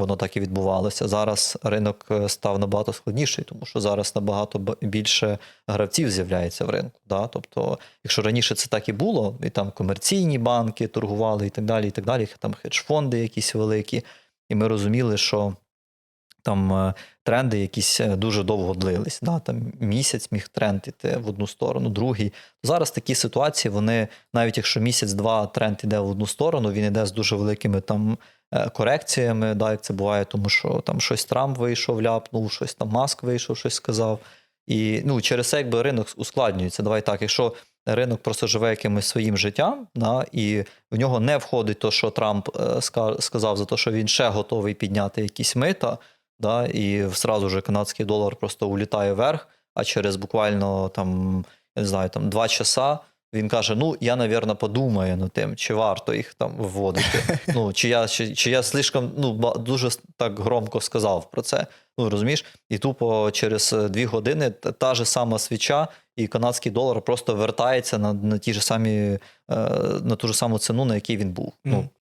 воно так і відбувалося. Зараз ринок е, став набагато складніший, тому що зараз набагато більше гравців з'являється в ринку. Да? Тобто, якщо раніше це так і було, і там комерційні банки торгували і так далі, і так далі, там хедж-фонди якісь великі, і ми розуміли, що там е, тренди якісь е, дуже довго длились. Да? Там місяць міг тренд іти в одну сторону, другий. Зараз такі ситуації, вони, навіть якщо місяць-два тренд іде в одну сторону, він іде з дуже великими там е, корекціями, да, як це буває, тому що там щось Трамп вийшов, ляпнув, щось там Маск вийшов, щось сказав. І ну, через це якби ринок ускладнюється. Давай так, якщо ринок просто живе якимось своїм життям, да, і в нього не входить то, що Трамп сказав за те, що він ще готовий підняти якісь мита, да, і зразу же канадський долар просто улітає вверх, а через буквально там, я не знаю, там два часа він каже: Ну, я, навірно, подумаю над тим, чи варто їх там вводити. Ну, чи я, чи, чи я слишком ну, дуже так громко сказав про це. Ну, розумієш? І тупо через е, дві години та, же сама свіча, і канадський долар просто вертається на, на ті ж самі, е, на ту ж саму ціну, на якій він був. Ну.